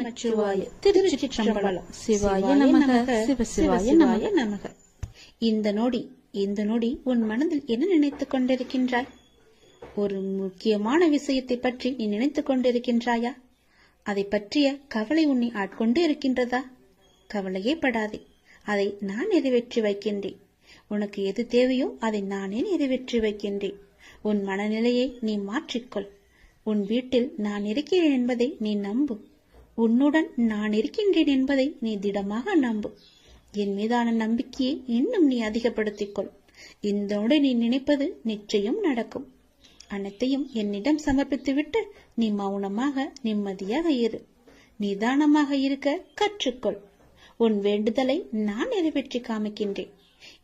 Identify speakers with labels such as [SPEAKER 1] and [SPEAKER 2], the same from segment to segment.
[SPEAKER 1] நமச்சிவாய திருச்சிற்றம்பலம். சிவாய நமக சிவ சிவாய நமக. நமக. இந்த நொடி இந்த நொடி உன் மனதில் என்ன நினைத்துக் கொண்டிருக்கின்றாய்? ஒரு முக்கியமான விஷயத்தை பற்றி நீ நினைத்துக் கொண்டிருக்கின்றாயா? அதை பற்றிய கவலை உன்னை ஆட்கொண்டு இருக்கின்றதா? கவலையே படாதே. அதை நான் நிறைவேற்றி வைக்கின்றேன். உனக்கு எது தேவையோ அதை நானே நிறைவேற்றி வைக்கின்றேன். உன் மனநிலையை நீ மாற்றிக்கொள். உன் வீட்டில் நான் இருக்கிறேன் என்பதை நீ நம்பு. உன்னுடன் நான் இருக்கின்றேன் என்பதை நீ திடமாக நம்பு. என் மீதான நம்பிக்கையை இன்னும் நீ அதிகப்படுத்திக் கொள் இந்தோடு நீ நினைப்பது நிச்சயம் நடக்கும். அனைத்தையும் என்னிடம் சமர்ப்பித்துவிட்டு நீ மௌனமாக நிம்மதியாக இரு. நிதானமாக இருக்க கற்றுக்கொள். உன் வேண்டுதலை நான் நிறைவேற்றி காமிக்கின்றேன்.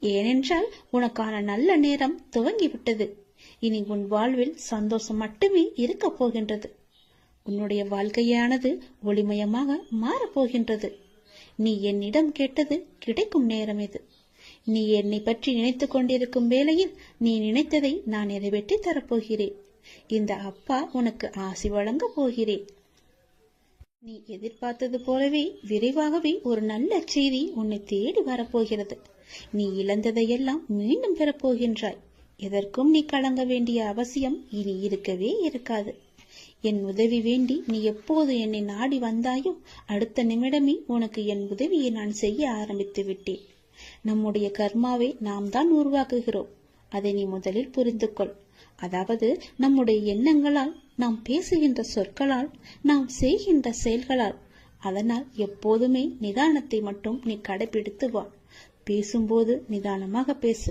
[SPEAKER 1] ஏனென்றால் உனக்கான நல்ல நேரம் துவங்கிவிட்டது. இனி உன் வாழ்வில் சந்தோஷம் மட்டுமே இருக்கப் போகின்றது. உன்னுடைய வாழ்க்கையானது ஒளிமயமாக மாறப்போகின்றது. நீ என்னிடம் கேட்டது கிடைக்கும் நேரம் இது. நீ என்னை பற்றி நினைத்துக் கொண்டிருக்கும் வேளையில் நீ நினைத்ததை நான் நிறைவேற்றி தரப்போகிறேன். இந்த அப்பா உனக்கு ஆசி வழங்க போகிறேன். நீ எதிர்பார்த்தது போலவே விரைவாகவே ஒரு நல்ல செய்தி உன்னை தேடி வரப்போகிறது. நீ இழந்ததையெல்லாம் மீண்டும் பெறப்போகின்றாய். எதற்கும் நீ கலங்க வேண்டிய அவசியம் இனி இருக்கவே இருக்காது. என் உதவி வேண்டி நீ எப்போது என்னை நாடி வந்தாயோ அடுத்த நிமிடமே உனக்கு என் உதவியை நான் செய்ய ஆரம்பித்து விட்டேன். நம்முடைய கர்மாவை நாம் தான் உருவாக்குகிறோம். அதை நீ முதலில் புரிந்து கொள். அதாவது நம்முடைய எண்ணங்களால் நாம் பேசுகின்ற சொற்களால் நாம் செய்கின்ற செயல்களால். அதனால் எப்போதுமே நிதானத்தை மட்டும் நீ கடைபிடித்து வா. பேசும்போது நிதானமாக பேசு.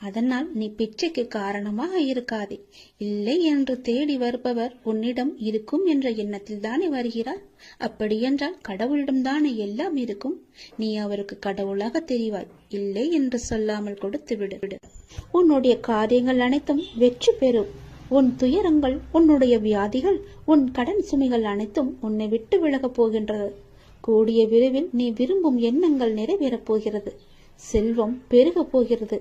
[SPEAKER 1] அதனால் நீ பிச்சைக்கு காரணமாக இருக்காதே. இல்லை என்று தேடி வருபவர் உன்னிடம் இருக்கும் என்ற எண்ணத்தில் தானே வருகிறார்? அப்படியென்றால் கடவுளிடம் தானே எல்லாம் இருக்கும்? நீ அவருக்கு கடவுளாக தெரிவாய். இல்லை என்று சொல்லாமல் கொடுத்து விடு விடு. உன்னுடைய காரியங்கள் அனைத்தும் வெற்றி பெறும். உன் துயரங்கள் உன்னுடைய வியாதிகள் உன் கடன் சுமைகள் அனைத்தும் உன்னை விட்டு விலகப் போகின்றது. கூடிய விரைவில் நீ விரும்பும் எண்ணங்கள் நிறைவேறப் போகிறது. செல்வம் பெருகப் போகிறது.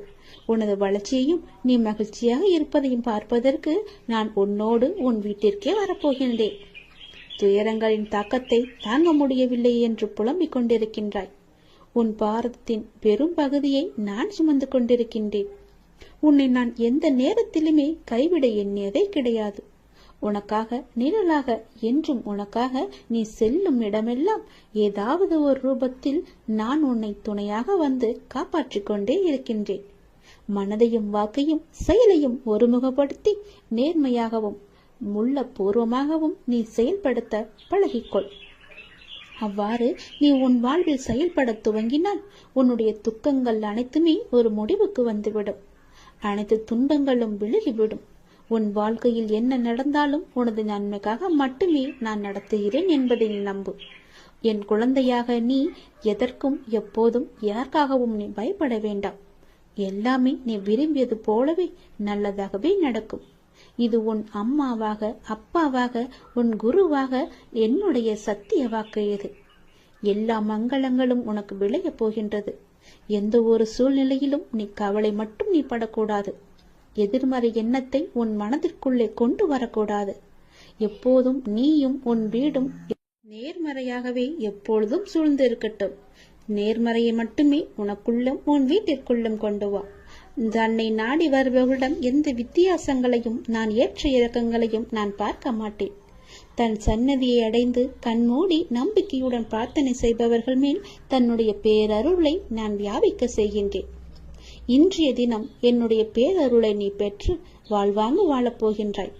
[SPEAKER 1] உனது வளர்ச்சியையும் நீ மகிழ்ச்சியாக இருப்பதையும் பார்ப்பதற்கு நான் உன்னோடு உன் வீட்டிற்கே வரப்போகின்றேன். துயரங்களின் தாக்கத்தை தாங்க முடியவில்லை என்று புலம்பிக் கொண்டிருக்கின்றாய். உன் பாரதத்தின் பெரும் பகுதியை நான் சுமந்து கொண்டிருக்கின்றேன். உன்னை நான் எந்த நேரத்திலுமே கைவிட எண்ணியதே கிடையாது. உனக்காக நிழலாக என்றும் உனக்காக நீ செல்லும் இடமெல்லாம் ஏதாவது ஒரு ரூபத்தில் நான் உன்னை துணையாக வந்து காப்பாற்றிக் கொண்டே இருக்கின்றேன். மனதையும் வாக்கையும் செயலையும் ஒருமுகப்படுத்தி நேர்மையாகவும் முள்ள பூர்வமாகவும் நீ செயல்படுத்த பழகிக்கொள். அவ்வாறு நீ உன் வாழ்வில் செயல்பட துவங்கினால் உன்னுடைய துக்கங்கள் அனைத்துமே ஒரு முடிவுக்கு வந்துவிடும். அனைத்து துன்பங்களும் விலகிவிடும் உன் வாழ்க்கையில் என்ன நடந்தாலும் உனது நன்மைக்காக மட்டுமே நான் நடத்துகிறேன் என்பதை நீ நம்பு. என் குழந்தையாக நீ எதற்கும் எப்போதும் யாருக்காகவும் நீ பயப்பட வேண்டாம். எல்லாமே நீ விரும்பியது போலவே நல்லதாகவே நடக்கும். இது உன் அம்மாவாக அப்பாவாக உன் குருவாக என்னுடைய சத்திய வாக்கு இது. எல்லா மங்களங்களும் உனக்கு விளையப் போகின்றது. எந்த ஒரு சூழ்நிலையிலும் நீ கவலை மட்டும் நீ படக்கூடாது. எதிர்மறை எண்ணத்தை உன் மனதிற்குள்ளே கொண்டு வரக்கூடாது. எப்போதும் நீயும் உன் வீடும் நேர்மறையாகவே எப்பொழுதும் சூழ்ந்து இருக்கட்டும் நேர்மறையை மட்டுமே உனக்குள்ளும் உன் வீட்டிற்குள்ளும் கொண்டு வா. தன்னை நாடி வருபவர்களிடம் எந்த வித்தியாசங்களையும் நான் ஏற்ற இறக்கங்களையும் நான் பார்க்க மாட்டேன். தன் சன்னதியை அடைந்து கண்மூடி நம்பிக்கையுடன் பிரார்த்தனை செய்பவர்கள் மேல் தன்னுடைய பேரருளை நான் வியாபிக்க செய்கின்றேன். இன்றைய தினம் என்னுடைய பேரருளை நீ பெற்று வாழ்வாங்க வாழப் போகின்றாய்.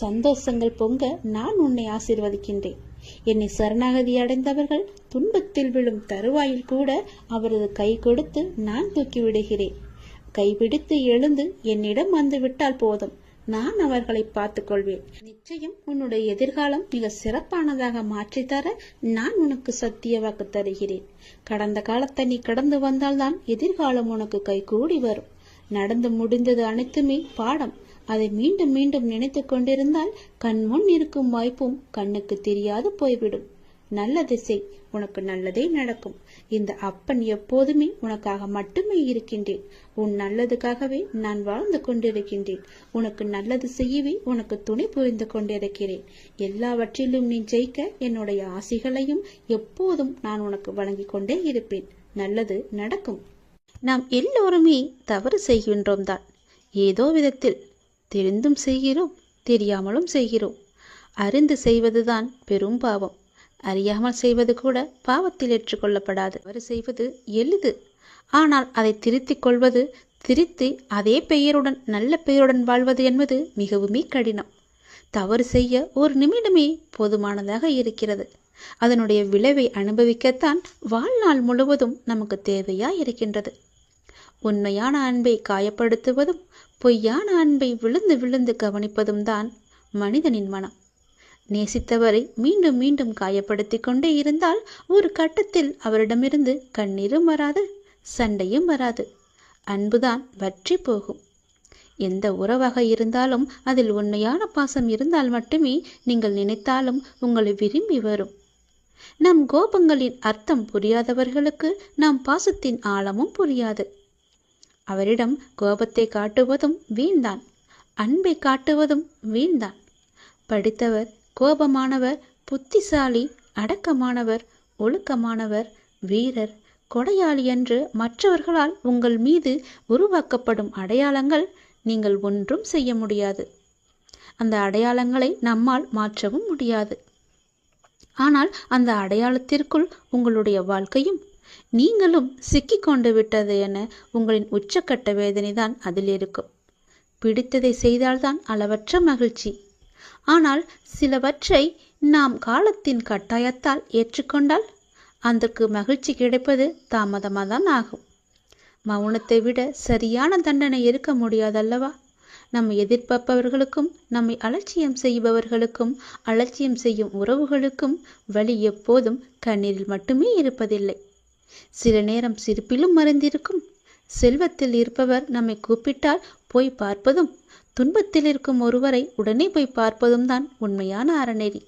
[SPEAKER 1] சந்தோஷங்கள் பொங்க நான் உன்னை ஆசிர்வதிக்கின்றேன். என்னை சரணாகதி அடைந்தவர்கள் துன்பத்தில் விழும் தருவாயில் கூட அவரது கை கொடுத்து நான் தூக்கி விடுகிறேன். கைபிடித்து எழுந்து என்னிடம் வந்து விட்டால் போதும். நான் அவர்களை பார்த்துக் கொள்வேன். நிச்சயம் உன்னுடைய எதிர்காலம் மிக சிறப்பானதாக மாற்றித்தர நான் உனக்கு சத்திய வாக்கு தருகிறேன். கடந்த காலத்தை நீ கடந்து வந்தால்தான் எதிர்காலம் உனக்கு கைகூடி வரும். நடந்து முடிந்தது அனைத்துமே பாடம். அதை மீண்டும் மீண்டும் நினைத்து கொண்டிருந்தால் கண் முன் இருக்கும் வாய்ப்பும் கண்ணுக்கு தெரியாது போய்விடும். நல்ல திசை உனக்கு நல்லதே நடக்கும். இந்த அப்பன் எப்போதுமே உனக்காக மட்டுமே இருக்கின்றேன். உன் நல்லதுக்காகவே நான் வாழ்ந்து கொண்டிருக்கின்றேன். உனக்கு நல்லது செய்யவே உனக்கு துணை புரிந்து கொண்டிருக்கிறேன். எல்லாவற்றிலும் நீ ஜெயிக்க என்னுடைய ஆசைகளையும் எப்போதும் நான் உனக்கு வழங்கிக் கொண்டே இருப்பேன். நல்லது நடக்கும். நாம் எல்லோருமே தவறு செய்கின்றோம் தான் ஏதோ விதத்தில் தெரிந்தும் செய்கிறோம் தெரியாமலும் செய்கிறோம். அறிந்து செய்வதுதான் பெரும் பாவம். அறியாமல் செய்வது கூட பாவத்தில் ஏற்றுக்கொள்ளப்படாது. அவர் செய்வது எளிது. ஆனால் அதை திருத்திக் கொள்வது திருத்தி அதே பெயருடன் நல்ல பெயருடன் வாழ்வது என்பது மிகவுமே கடினம். தவறு செய்ய ஒரு நிமிடமே போதுமானதாக இருக்கிறது. அதனுடைய விளைவை அனுபவிக்கத்தான் வாழ்நாள் முழுவதும் நமக்கு தேவையா இருக்கின்றது. உண்மையான அன்பை காயப்படுத்துவதும் பொய்யான அன்பை விழுந்து விழுந்து கவனிப்பதும் தான் மனிதனின் மனம். நேசித்தவரை மீண்டும் மீண்டும் காயப்படுத்தி கொண்டே இருந்தால் ஒரு கட்டத்தில் அவரிடமிருந்து கண்ணீரும் வராது சண்டையும் வராது. அன்புதான் வற்றி போகும். எந்த உறவாக இருந்தாலும் அதில் உண்மையான பாசம் இருந்தால் மட்டுமே நீங்கள் நினைத்தாலும் உங்களை விரும்பி வரும். நம் கோபங்களின் அர்த்தம் புரியாதவர்களுக்கு நாம் பாசத்தின் ஆழமும் புரியாது. அவரிடம் கோபத்தை காட்டுவதும் வீண்தான் அன்பை காட்டுவதும் வீண்தான். படித்தவர் கோபமானவர் புத்திசாலி அடக்கமானவர் ஒழுக்கமானவர் வீரர் கொடையாளி என்று மற்றவர்களால் உங்கள் மீது உருவாக்கப்படும் அடையாளங்கள் நீங்கள் ஒன்றும் செய்ய முடியாது. அந்த அடையாளங்களை நம்மால் மாற்றவும் முடியாது. ஆனால் அந்த அடையாளத்திற்குள் உங்களுடைய வாழ்க்கையும் நீங்களும் சிக்கிக்கொண்டு விட்டது என உங்களின் உச்சக்கட்ட வேதனைதான் அதில் இருக்கும். பிடித்ததை செய்தால்தான் அளவற்ற மகிழ்ச்சி. ஆனால் சிலவற்றை நாம் காலத்தின் கட்டாயத்தால் ஏற்றுக்கொண்டால் அதற்கு மகிழ்ச்சி கிடைப்பது தாமதமாக தான் ஆகும். மௌனத்தை விட சரியான தண்டனை இருக்க முடியாதல்லவா? நம்மை எதிர்பார்ப்பவர்களுக்கும் நம்மை அலட்சியம் செய்பவர்களுக்கும் அலட்சியம் செய்யும் உறவுகளுக்கும் வழி எப்போதும் கண்ணீரில் மட்டுமே இருப்பதில்லை. சில நேரம் சிரிப்பிலும் மறைந்திருக்கும். செல்வத்தில் இருப்பவர் நம்மை கூப்பிட்டால் போய் பார்ப்பதும் துன்பத்தில் இருக்கும் ஒருவரை உடனே போய் பார்ப்பதும் தான் உண்மையான அறநெறி.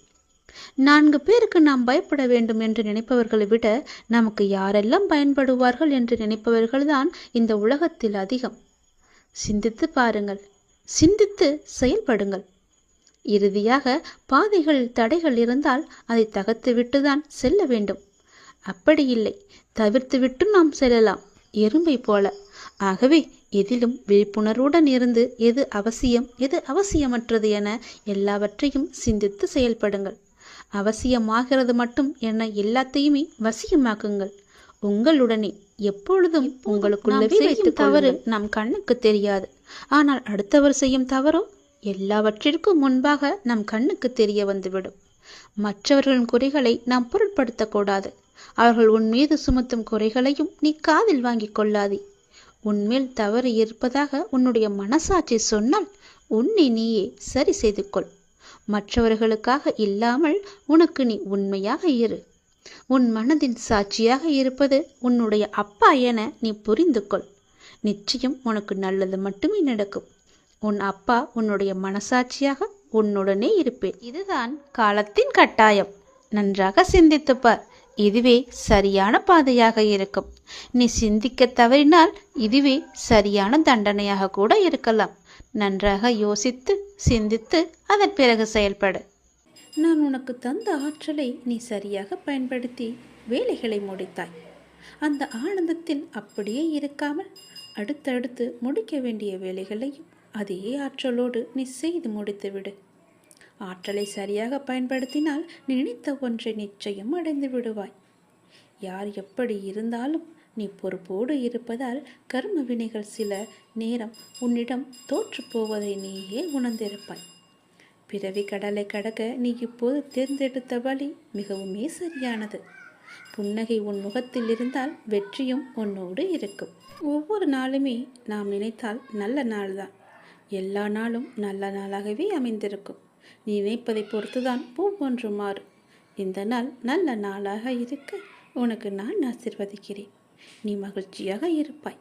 [SPEAKER 1] நான்கு பேருக்கு நாம் பயப்பட வேண்டும் என்று நினைப்பவர்களை விட நமக்கு யாரெல்லாம் பயன்படுவார்கள் என்று நினைப்பவர்கள்தான் இந்த உலகத்தில் அதிகம். சிந்தித்து பாருங்கள் சிந்தித்து செயல்படுங்கள். இறுதியாக பாதைகளில் தடைகள் இருந்தால் அதை தகர்த்து விட்டுதான் செல்ல வேண்டும். அப்படி இல்லை. தவிர்த்து விட்டு நாம் செல்லலாம். எறும்பை போல. ஆகவே எதிலும் விழிப்புணர்வுடன் இருந்து எது அவசியம் எது அவசியமற்றது என எல்லாவற்றையும் சிந்தித்து செயல்படுங்கள். அவசியமாகிறது மட்டும் என எல்லாத்தையுமே வசியமாக்குங்கள். உங்களுடனே எப்பொழுதும் உங்களுக்குள்ளவே வைத்துக் தவறு நம் கண்ணுக்கு தெரியாது. ஆனால் அடுத்தவர் செய்யும் தவறோ? எல்லாவற்றிற்கும் முன்பாக நம் கண்ணுக்கு தெரிய வந்துவிடும். மற்றவர்களின் குறைகளை நாம் பொருட்படுத்தக்கூடாது. அவர்கள் உன் மீது சுமத்தும் குறைகளையும் நீ காதில் வாங்கிக் கொள்ளாதே. உன்மேல் தவறு இருப்பதாக உன்னுடைய மனசாட்சி சொன்னால் உன்னை நீயே சரி செய்து கொள் மற்றவர்களுக்காக இல்லாமல் உனக்கு நீ உண்மையாக இரு. உன் மனதின் சாட்சியாக இருப்பது உன்னுடைய அப்பா என நீ புரிந்து கொள் நிச்சயம் உனக்கு நல்லது மட்டுமே நடக்கும். உன் அப்பா உன்னுடைய மனசாட்சியாக உன்னுடனே இருப்பேன். இதுதான் காலத்தின் கட்டாயம். நன்றாக சிந்தித்துப்பார். இதுவே சரியான பாதையாக இருக்கும். நீ சிந்திக்க தவறினால் இதுவே சரியான தண்டனையாக கூட இருக்கலாம். நன்றாக யோசித்து சிந்தித்து அதன் பிறகு செயல்படு. நான் உனக்கு தந்த ஆற்றலை நீ சரியாக பயன்படுத்தி வேலைகளை முடித்தாய். அந்த ஆனந்தத்தில் அப்படியே இருக்காமல் அடுத்தடுத்து முடிக்க வேண்டிய வேலைகளையும் அதே ஆற்றலோடு நீ செய்து முடித்துவிடு. ஆற்றலை சரியாக பயன்படுத்தினால் நினைத்த ஒன்றை நிச்சயம் அடைந்து விடுவாய். யார் எப்படி இருந்தாலும் நீ பொறுப்போடு இருப்பதால் கர்ம வினைகள் சில நேரம் உன்னிடம் தோற்றுப்போவதை நீயே உணர்ந்திருப்பாய். பிறவி கடலை கடக்க நீ இப்போது தேர்ந்தெடுத்த வழி மிகவுமே சரியானது. புன்னகை உன் முகத்தில் இருந்தால் வெற்றியும் உன்னோடு இருக்கும். ஒவ்வொரு நாளுமே நாம் நினைத்தால் நல்ல நாள்தான். எல்லா நாளும் நல்ல நாளாகவே அமைந்திருக்கும். நீ நினைப்பதை பொறுத்துதான் ஒவ்வொன்று மாறும் இந்த நாள் நல்ல நாளாக இருக்க உனக்கு நான் ஆசிர்வதிக்கிறேன். நீ மகிழ்ச்சியாக இருப்பாய்.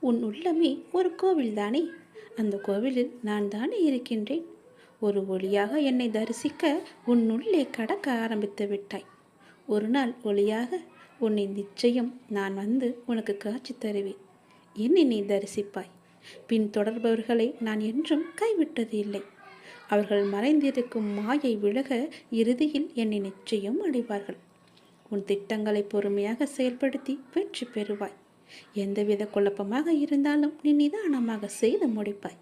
[SPEAKER 1] உன் உள்ளமே ஒரு கோவில் தானே? அந்த கோவிலில் நான் தானே இருக்கின்றேன்? ஒரு ஒளியாக என்னை தரிசிக்க உன் உள்ளே கடக்க ஆரம்பித்து விட்டாய். ஒரு நாள் ஒளியாக உன்னை நிச்சயம் நான் வந்து உனக்கு காட்சி தருவேன். என்னை நீ தரிசிப்பாய். பின் தொடர்பவர்களை நான் என்றும் கைவிட்டது இல்லை அவர்கள் மறைந்திருக்கும் மாயை விலக இறுதியில் என்னை நிச்சயம் அடைவார்கள். உன் திட்டங்களை பொறுமையாக செயல்படுத்தி வெற்றி பெறுவாய். எந்தவித குழப்பமாக இருந்தாலும் நீ நிதானமாக செய்து முடிப்பாய்.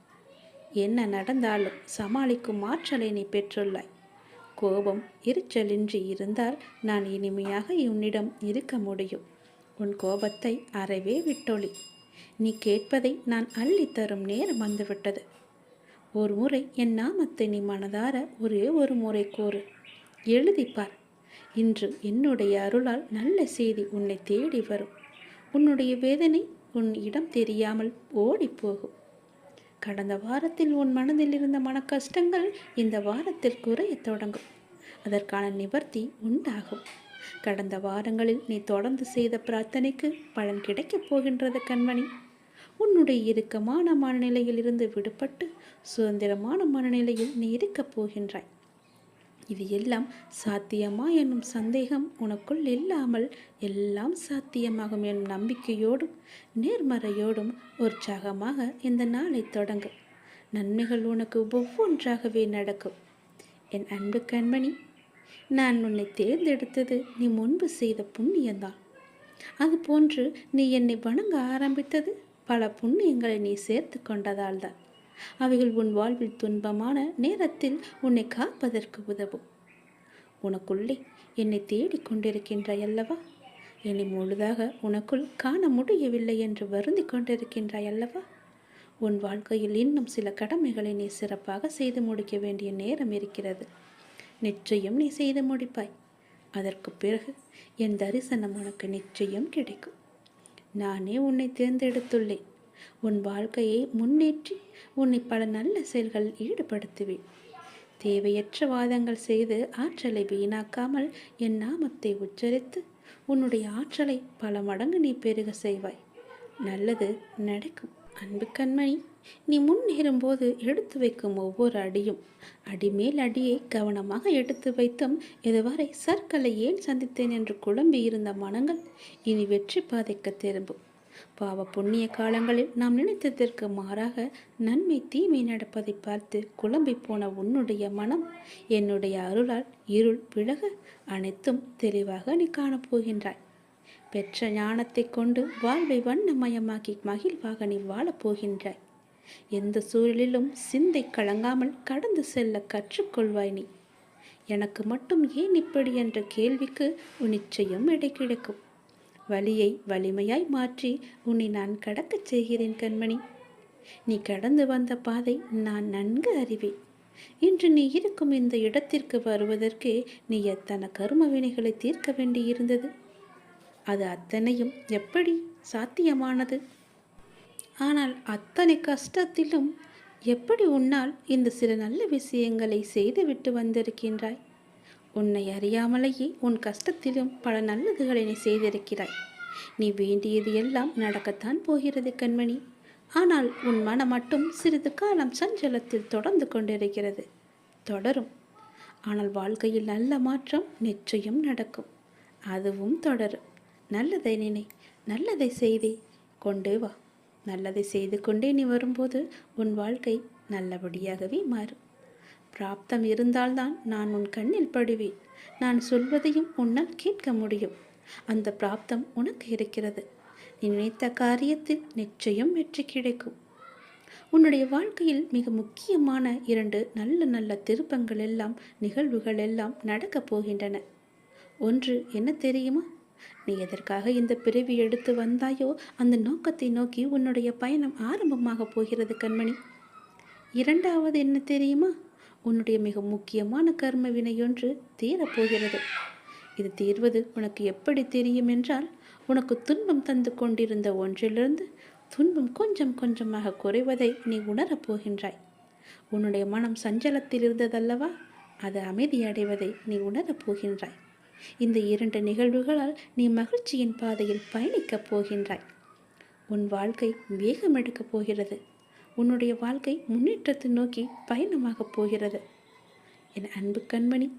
[SPEAKER 1] என்ன நடந்தாலும் சமாளிக்கும் ஆற்றலை நீ பெற்றுள்ளாய். கோபம் எரிச்சலின்றி இருந்தால் நான் இனிமையாக உன்னிடம் இருக்க முடியும். உன் கோபத்தை அறவே விட்டொளி நீ கேட்பதை நான் அள்ளித் தரும் நேரம் வந்துவிட்டது. ஒரு முறை என் நாமத்தை நீ மனதார ஒரே ஒரு முறை கோரு எழுதிப்பார். இன்று என்னுடைய அருளால் நல்ல செய்தி உன்னை தேடி வரும். உன்னுடைய வேதனை உன் இடம் தெரியாமல் ஓடிப்போகும். கடந்த வாரத்தில் உன் மனதில் இருந்த மன கஷ்டங்கள் இந்த வாரத்தில் குறையத் தொடங்கும். அதற்கான நிவர்த்தி உண்டாகும். கடந்த வாரங்களில் நீ தொடர்ந்து செய்த பிரார்த்தனைக்கு பலன் கிடைக்கப் போகின்றது கண்மணி. உன்னுடைய இறுக்கமான மனநிலையில் இருந்து விடுபட்டு சுதந்திரமான மனநிலையில் நீ இருக்கப் போகின்றாய். இது எல்லாம் சாத்தியமா என்னும் சந்தேகம் உனக்குள் இல்லாமல் எல்லாம் சாத்தியமாகும் என்னும் நம்பிக்கையோடும் நேர்மறையோடும் உற்சாகமாக இந்த நாளை தொடங்கு. நன்மைகள் உனக்கு ஒவ்வொன்றாகவே நடக்கும். என் அன்பு கண்மணி நான் உன்னை தேர்ந்தெடுத்தது நீ முன்பு செய்த புண்ணியந்தான் அதுபோன்று நீ என்னை வணங்க ஆரம்பித்தது பல புண்ணியங்களை நீ சேர்த்து கொண்டதால் தான் அவைகள் உன் வாழ்வில் துன்பமான நேரத்தில் உன்னை காப்பதற்கு உதவும். உனக்குள்ளே என்னை தேடிக்கொண்டிருக்கின்றாய் அல்லவா? என்னை முழுதாக உனக்குள் காண முடியவில்லை என்று வருந்தி கொண்டிருக்கின்றாய் அல்லவா? உன் வாழ்க்கையில் இன்னும் சில கடமைகளை நீ சிறப்பாக செய்து முடிக்க வேண்டிய நேரம் இருக்கிறது. நிச்சயம் நீ செய்து முடிப்பாய். அதற்கு பிறகு என் தரிசனம் உனக்கு நிச்சயம் கிடைக்கும். நானே உன்னை தேர்ந்தெடுத்துள்ளேன். உன் வாழ்க்கையை முன்னேற்றி உன்னை பல நல்ல செயல்களில் ஈடுபடுத்துவேன். தேவையற்ற வாதங்கள் செய்து ஆற்றலை வீணாக்காமல் என் நாமத்தை உச்சரித்து உன்னுடைய ஆற்றலை பல மடங்கு நீ பெருக செய்வாய். நல்லது நடக்கும். அன்பு கண்மணி. நீ முன்னேறும்போது எடுத்து வைக்கும் ஒவ்வொரு அடியும். அடிமேல் அடியை கவனமாக எடுத்து வைத்தும். இதுவரை சர்க்கலை ஏன் சந்தித்தேன் என்று குழம்பி இருந்த மனங்கள் இனி வெற்றி பாதைக்க திரும்பும். பாவ புண்ணிய காலங்களில் நாம் நினைத்ததற்கு மாறாக நன்மை தீமை நடப்பதை பார்த்து குழம்பி போன உன்னுடைய மனம் என்னுடைய அருளால் இருள் விலக அனைத்தும் தெளிவாக நீ காணப்போகின்றாய். பெற்ற ஞானத்தை கொண்டு வாழ்வை வண்ணமயமாக்கி மகிழ்வாக நீ வாழப் போகின்றாய் எந்த சூழலிலும் சிந்தை கலங்காமல் கடந்து செல்ல கற்றுக்கொள்வாய் நீ. எனக்கு மட்டும் ஏன் இப்படி என்ற கேள்விக்கு உன் நிச்சயம் இடை கிடைக்கும். வலியை வலிமையாய் மாற்றி உன்னை நான் கடக்கச் செய்கிறேன் கண்மணி. நீ கடந்து வந்த பாதை நான் நன்கு அறிவேன். இன்று நீ இருக்கும் இந்த இடத்திற்கு வருவதற்கு நீ எத்தனை கரும வினைகளை தீர்க்க வேண்டியிருந்தது? அது அத்தனையும் எப்படி சாத்தியமானது? ஆனால் அத்தனை கஷ்டத்திலும் எப்படி உன்னால் இந்த சில நல்ல விஷயங்களை செய்துவிட்டு வந்திருக்கின்றாய்? உன்னை அறியாமலேயே உன் கஷ்டத்திலும் பல நல்லதுகளை நீ செய்திருக்கிறாய். நீ வேண்டியது எல்லாம் நடக்கத்தான் போகிறது கண்மணி. ஆனால் உன் மனம் மட்டும் சிறிது காலம் சஞ்சலத்தில் தொடர்ந்து கொண்டிருக்கிறது. தொடரும். ஆனால் வாழ்க்கையில் நல்ல மாற்றம் நிச்சயம் நடக்கும். அதுவும் தொடரும். நல்லதை நினை நல்லதை செய்தே கொண்டு வா. நல்லதை செய்து கொண்டே நீ வரும்போது உன் வாழ்க்கை நல்லபடியாகவே மாறும். பிராப்தம் இருந்தால்தான் நான் உன் கண்ணில் படுவேன். நான் சொல்வதையும் உன்னால் கேட்க முடியும். அந்த பிராப்தம் உனக்கு இருக்கிறது. நீ நினைத்த காரியத்தில் நிச்சயம் வெற்றி கிடைக்கும். உன்னுடைய வாழ்க்கையில் மிக முக்கியமான இரண்டு நல்ல நல்ல திருப்பங்கள் எல்லாம் நிகழ்வுகள் எல்லாம் நடக்கப் போகின்றன. ஒன்று என்ன தெரியுமா? நீ எதற்காக இந்த பிறவி எடுத்து வந்தாயோ அந்த நோக்கத்தை நோக்கி உன்னுடைய பயணம் ஆரம்பமாக போகிறது கண்மணி. இரண்டாவது என்ன தெரியுமா? உன்னுடைய மிக முக்கியமான கர்ம வினையொன்று தீரப்போகிறது. இது தீர்வது உனக்கு எப்படி தெரியும் என்றால் உனக்கு துன்பம் தந்து கொண்டிருந்த ஒன்றிலிருந்து துன்பம் கொஞ்சம் கொஞ்சமாக குறைவதை நீ உணரப் போகின்றாய். உன்னுடைய மனம் சஞ்சலத்தில் இருந்ததல்லவா? அது அமைதியடைவதை நீ உணரப் போகின்றாய். இந்த இரண்டு நிகழ்வுகளால் நீ மகிழ்ச்சியின் பாதையில் பயணிக்கப் போகின்றாய். உன் வாழ்க்கை வேகம் எடுக்கப் போகிறது. உன்னுடைய வாழ்க்கை முன்னேற்றத்தை நோக்கி பயணமாகப் போகிறது. என் அன்பு கண்மணி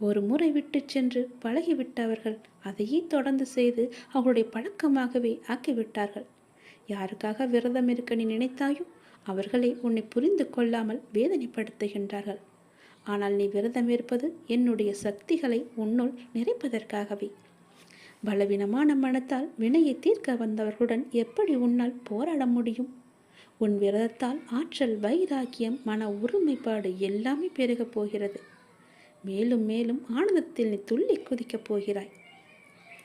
[SPEAKER 1] ஒரு முறை விட்டு சென்று பழகிவிட்டவர்கள் அதையே தொடர்ந்து செய்து அவருடைய பழக்கமாகவே ஆக்கிவிட்டார்கள். யாருக்காக விரதம் இருக்க நீ நினைத்தாயோ அவர்களே உன்னை புரிந்து கொள்ளாமல் வேதனைப்படுத்துகின்றார்கள். ஆனால் நீ விரதம் இருப்பது என்னுடைய சக்திகளை உன்னுள் நிறைப்பதற்காகவே. பலவீனமான மனத்தால் வினையை தீர்க்க வந்தவர்களுடன் எப்படி உன்னால் போராட முடியும்? உன் விரதத்தால் ஆற்றல் வைராக்கியம் மன ஒருமைப்பாடு எல்லாமே பெருகப் போகிறது. மேலும் மேலும் ஆனந்தத்தில் நீ துள்ளி குதிக்கப் போகிறாய்.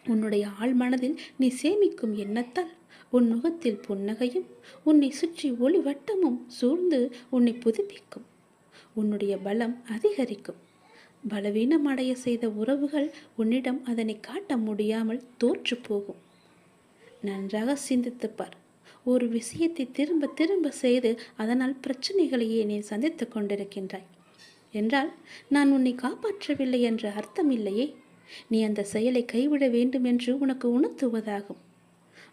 [SPEAKER 1] உன்னுடைய ஆள் மனதில் நீ சேமிக்கும் எண்ணத்தால் உன் முகத்தில் புன்னகையும் உன்னை சுற்றி ஒளி வட்டமும் சூழ்ந்து உன்னை புதுப்பிக்கும். உன்னுடைய பலம் அதிகரிக்கும். பலவீனம் அடைய செய்த உறவுகள் உன்னிடம் அதனை காட்ட முடியாமல் தோற்று போகும். நன்றாக சிந்தித்துப்பார் ஒரு விஷயத்தை திரும்ப திரும்ப செய்து அதனால் பிரச்சனைகளையே நீ சந்தித்து கொண்டிருக்கின்றாய். என்றால் நான் உன்னை காப்பாற்றவில்லை என்ற அர்த்தம் இல்லையே? நீ அந்த செயலை கைவிட வேண்டும் என்று உனக்கு உணர்த்துவதாகும்.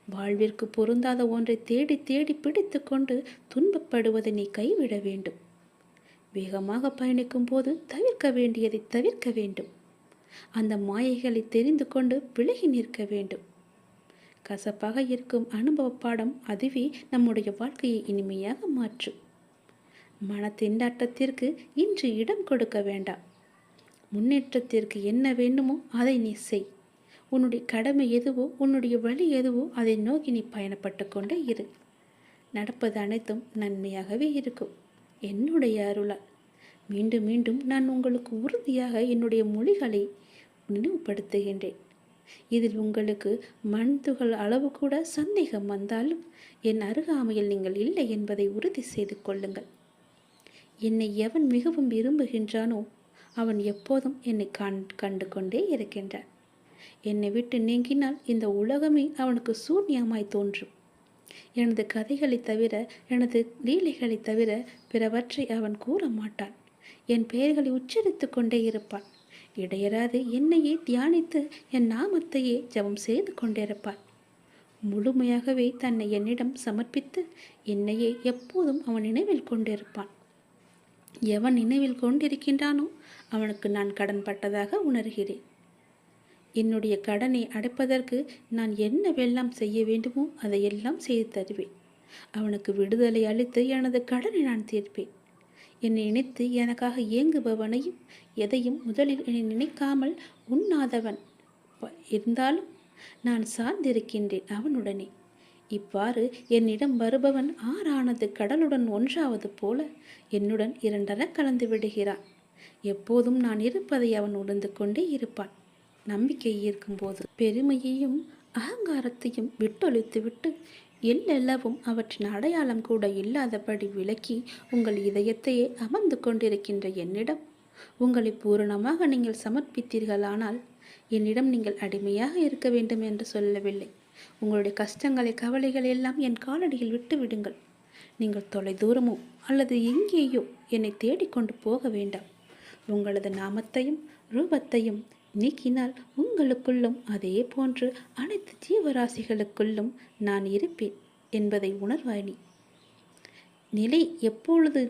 [SPEAKER 1] வாழ்விற்கு பொருந்தாத ஒன்றை தேடி தேடி பிடித்து கொண்டு துன்பப்படுவதை நீ கைவிட வேண்டும். வேகமாக பயணிக்கும் போது தவிர்க்க வேண்டியதை தவிர்க்க வேண்டும். அந்த மாயைகளை தெரிந்து கொண்டு விலகி நிற்க வேண்டும். கசப்பாக இருக்கும் அனுபவ பாடம் அதுவே நம்முடைய வாழ்க்கையை இனிமையாக மாற்றும் மன திண்டாட்டத்திற்கு இன்று இடம் கொடுக்க வேண்டாம். முன்னேற்றத்திற்கு என்ன வேண்டுமோ அதை நீ செய். உன்னுடைய கடமை எதுவோ உன்னுடைய வழி எதுவோ அதை நோக்கி நீ பயணப்பட்டு கொண்டே இரு. நடப்பது அனைத்தும் நன்மையாகவே இருக்கும். என்னுடைய அருளால். மீண்டும் மீண்டும் நான் உங்களுக்கு உறுதியாக என்னுடைய மொழிகளை நினைவுபடுத்துகின்றேன். இதில் உங்களுக்கு மண் துகள் அளவு கூட சந்தேகம் வந்தாலும் என் அருகாமையில் நீங்கள் இல்லை என்பதை உறுதி செய்து கொள்ளுங்கள். என்னை எவன் மிகவும் விரும்புகின்றானோ அவன் எப்போதும் என்னை கண் கண்டு கொண்டே இருக்கின்றான். என்னை விட்டு நீங்கினால் இந்த உலகமே அவனுக்கு சூன்யமாய் தோன்றும். எனது கதைகளை தவிர எனது லீலைகளை தவிர பிறவற்றை அவன் கூற மாட்டான் என் பெயர்களை உச்சரித்து கொண்டே இருப்பான். இடையராது என்னையே தியானித்து என் நாமத்தையே ஜபம் செய்து கொண்டிருப்பான் முழுமையாகவே தன்னை என்னிடம் சமர்ப்பித்து என்னையே எப்போதும் அவன் நினைவில் கொண்டிருப்பான் எவன் நினைவில் கொண்டிருக்கின்றானோ அவனுக்கு நான் கடன்பட்டதாக உணர்கிறேன். என்னுடைய கடனை அடைப்பதற்கு நான் என்னவெல்லாம் செய்ய வேண்டுமோ அதையெல்லாம் செய்து தருவேன். அவனுக்கு விடுதலை அளித்து எனது கடனை நான் தீர்ப்பேன். என்னை நினைத்து எனக்காக இயங்குபவனையும் எதையும் முதலில் என்னை நினைக்காமல் உண்ணாதவன் இருந்தாலும் நான் சார்ந்திருக்கின்றேன் அவனுடனே. இவ்வாறு என்னிடம் வருபவன் ஆறானது கடலுடன் ஒன்றாவது போல என்னுடன் இரண்டர கலந்து விடுகிறான். எப்போதும் நான் இருப்பதை அவன் உணர்ந்து கொண்டே இருப்பான். நம்பிக்கை இருக்கும்போது பெருமையையும் அகங்காரத்தையும் விட்டொழித்துவிட்டு எல்லெல்லவும் அவற்றின் அடையாளம் கூட இல்லாதபடி விலக்கி உங்கள் இதயத்தையே அமர்ந்து கொண்டிருக்கின்ற என்னிடம் உங்களை பூரணமாக நீங்கள் சமர்ப்பித்தீர்களானால் என்னிடம் நீங்கள் அடிமையாக இருக்க வேண்டும் என்று சொல்லவில்லை. உங்களுடைய கஷ்டங்களை கவலைகள் எல்லாம் என் காலடியில் விட்டு விடுங்கள் நீங்கள் தொலை தூரமோ அல்லது எங்கேயோ என்னை தேடிக்கொண்டு போக வேண்டாம். உங்களது நாமத்தையும் ரூபத்தையும் நீக்கினால் உங்களுக்குள்ளும் அதே போன்று அனைத்து ஜீவராசிகளுக்குள்ளும் நான் இருப்பேன் என்பதை உணர்வாய் நீ நிலை எப்பொழுது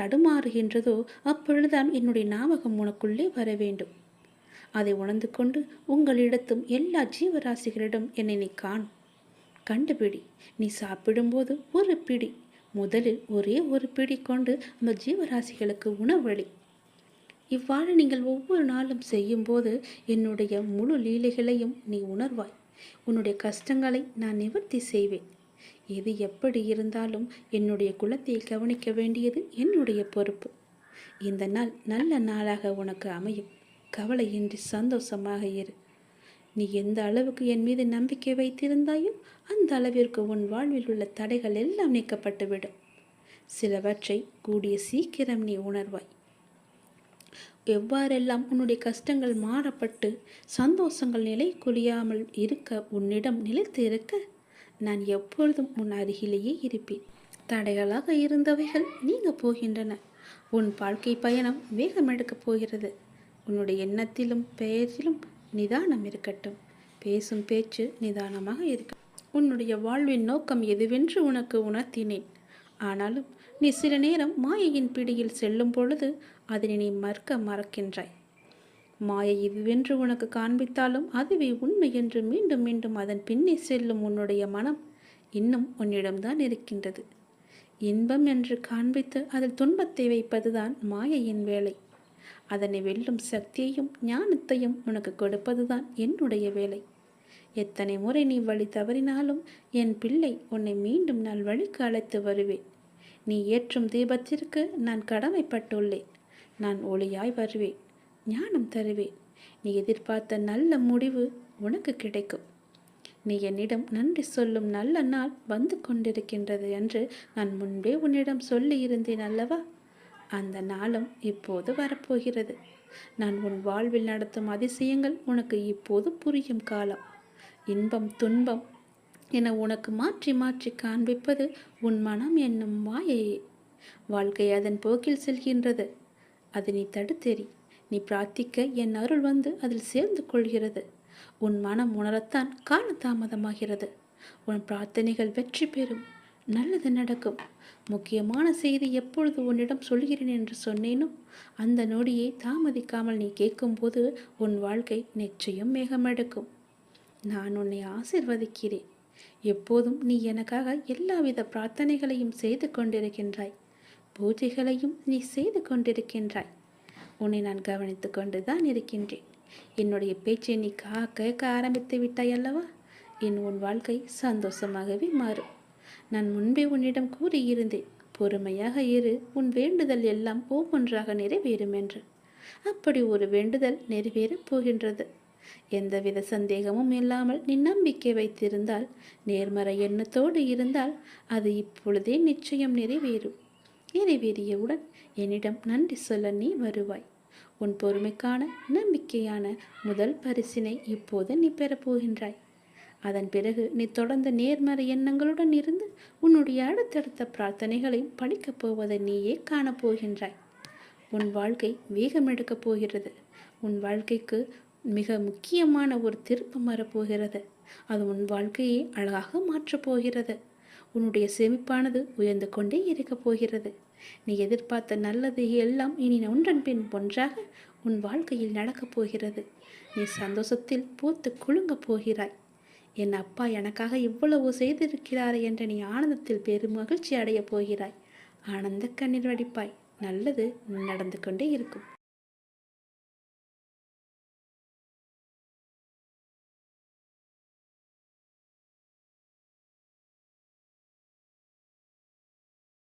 [SPEAKER 1] தடுமாறுகின்றதோ அப்பொழுதுதான் என்னுடைய ஞாபகம் உனக்குள்ளே வர வேண்டும். அதை உணர்ந்து கொண்டு உங்களிடத்தும் எல்லா ஜீவராசிகளிடம் என்னை நீ காணும் கண்டுபிடி. நீ சாப்பிடும்போது ஒரு பிடி. முதலில் ஒரே ஒரு பிடி கொண்டு அந்த ஜீவராசிகளுக்கு உணவளி இவ்வாறு நீங்கள் ஒவ்வொரு நாளும் செய்யும்போது என்னுடைய முழு லீலைகளையும் நீ உணர்வாய். உன்னுடைய கஷ்டங்களை நான் நிவர்த்தி செய்வேன். எது எப்படி இருந்தாலும் என்னுடைய குலத்தை கவனிக்க வேண்டியது என்னுடைய பொறுப்பு. இந்த நாள் நல்ல நாளாக உனக்கு அமையும். கவலையின்றி சந்தோஷமாக இரு. நீ எந்த அளவுக்கு என் மீது நம்பிக்கை வைத்திருந்தாயோ அந்த அளவிற்கு உன் வாழ்வில் உள்ள தடைகள் எல்லாம் நீக்கப்பட்டுவிடும். சிலவற்றை கூடிய சீக்கிரம் நீ உணர்வாய். எவ்வாறெல்லாம் உன்னுடைய கஷ்டங்கள் மாறப்பட்டு சந்தோஷங்கள் நிலை குலியாமல் இருக்க உன்னிடம் நிலைத்து இருக்க நான் எப்பொழுதும் உன் அருகிலேயே இருப்பேன். தடைகளாக இருந்தவைகள் நீங்க போகின்றன. உன் வாழ்க்கை பயணம் வேகம் எடுக்கப் போகிறது. உன்னுடைய எண்ணத்திலும் பெயரிலும் நிதானம் இருக்கட்டும். பேசும் பேச்சு நிதானமாக இருக்கும் உன்னுடைய வாழ்வின் நோக்கம் எதுவென்று உனக்கு உணர்த்தினேன். ஆனாலும் நீ சில நேரம் மாயையின் பிடியில் செல்லும் பொழுது அதனை நீ மறுக்க மறக்கின்றாய். மாயை இதுவென்று உனக்கு காண்பித்தாலும் அதுவே உண்மை என்று மீண்டும் மீண்டும் அதன் பின்னே செல்லும் உன்னுடைய மனம் இன்னும் உன்னிடம்தான் இருக்கின்றது. இன்பம் என்று காண்பித்து அதில் துன்பத்தை வைப்பதுதான் மாயையின் வேலை. அதனை வெல்லும் சக்தியையும் ஞானத்தையும் உனக்கு கொடுப்பதுதான் என்னுடைய வேலை. எத்தனை முறை நீ வழி தவறினாலும் என் பிள்ளை உன்னை மீண்டும் நான் வழிக்கு அழைத்து வருவேன். நீ ஏற்றும் தீபத்திற்கு நான் கடமைப்பட்டுள்ளேன். நான் ஒளியாய் வருவேன் ஞானம் தருவேன். நீ எதிர்பார்த்த நல்ல முடிவு உனக்கு கிடைக்கும். நீ என்னிடம் நன்றி சொல்லும் நல்ல நாள் வந்து கொண்டிருக்கின்றது என்று நான் முன்பே உன்னிடம் சொல்லியிருந்தேன் அல்லவா? அந்த நாளும் இப்போது வரப்போகிறது. நான் உன் வாழ்வில் நடத்தும் அதிசயங்கள் உனக்கு இப்போது புரியும் காலம். இன்பம் துன்பம் என உனக்கு மாற்றி மாற்றி காண்பிப்பது உன் மனம் என்னும் மாயையே. வாழ்க்கை அதன் போக்கில் செல்கின்றது. அதை நீ தடுத்தெறி. நீ பிரார்த்திக்க என் அருள் வந்து அதில் சேர்ந்து கொள்கிறது. உன் மனம் உணரத்தான் காலதாமதமாகிறது உன் பிரார்த்தனைகள் வெற்றி பெறும். நல்லது நடக்கும். முக்கியமான செய்தி எப்பொழுது உன்னிடம் சொல்கிறேன் என்று சொன்னேனோ அந்த நொடியை தாமதிக்காமல் நீ கேட்கும்போது உன் வாழ்க்கை நிச்சயம் மேகமெடுக்கும். நான் உன்னை ஆசிர்வதிக்கிறேன். எப்போதும் நீ எனக்காக எல்லாவித பிரார்த்தனைகளையும் செய்து கொண்டிருக்கின்றாய். பூஜைகளையும் நீ செய்து கொண்டிருக்கின்றாய். உன்னை நான் கவனித்து கொண்டு தான் இருக்கின்றேன். என்னுடைய பேச்சை நீ கா கேட்க ஆரம்பித்து விட்டாய் அல்லவா? என் உன் வாழ்க்கை சந்தோஷமாகவே மாறும். நான் முன்பே உன்னிடம் கூறியிருந்தேன் பொறுமையாக இரு உன் வேண்டுதல் எல்லாம் ஒவ்வொன்றாக நிறைவேறும் என்று. அப்படி ஒரு வேண்டுதல் நிறைவேறப் போகின்றது. எந்தவித சந்தேகமும் இல்லாமல் நீ நம்பிக்கை வைத்திருந்தால் நேர்மறை எண்ணத்தோடு இருந்தால் அது இப்பொழுதே நிச்சயம் நிறைவேறும். நிறைவேறியவுடன் என்னிடம் நன்றி சொல்ல நீ வருவாய். உன் பொறுமைக்கான நம்பிக்கையான முதல் பரிசினை இப்போது நீ பெறப்போகின்றாய் அதன் பிறகு நீ தொடர்ந்த நேர்மறை எண்ணங்களுடன் இருந்து உன்னுடைய அடுத்தடுத்த பிரார்த்தனைகளை படிக்கப் போவதை நீயே காணப்போகின்றாய் உன் வாழ்க்கை வேகம் எடுக்கப் போகிறது. உன் வாழ்க்கைக்கு மிக முக்கியமான ஒரு திருப்பம் வரப்போகிறது அது உன் வாழ்க்கையை அழகாக மாற்றப் போகிறது. உன்னுடைய செமிப்பானது உயர்ந்து கொண்டே இருக்கப் போகிறது. நீ எதிர்பார்த்த நல்லது எல்லாம் இனி ஒன்றன் பின் ஒன்றாக உன் வாழ்க்கையில் நடக்கப் போகிறது. நீ சந்தோஷத்தில் பூத்து குலுங்கப் போகிறாய். என் அப்பா எனக்காக இவ்வளவு செய்திருக்கிறார் என்ற நீ ஆனந்தத்தில் பெரும் மகிழ்ச்சி அடையப் போகிறாய். ஆனந்த கண்ணீர் வடிப்பாய். நல்லது நடந்து கொண்டே இருக்கும்.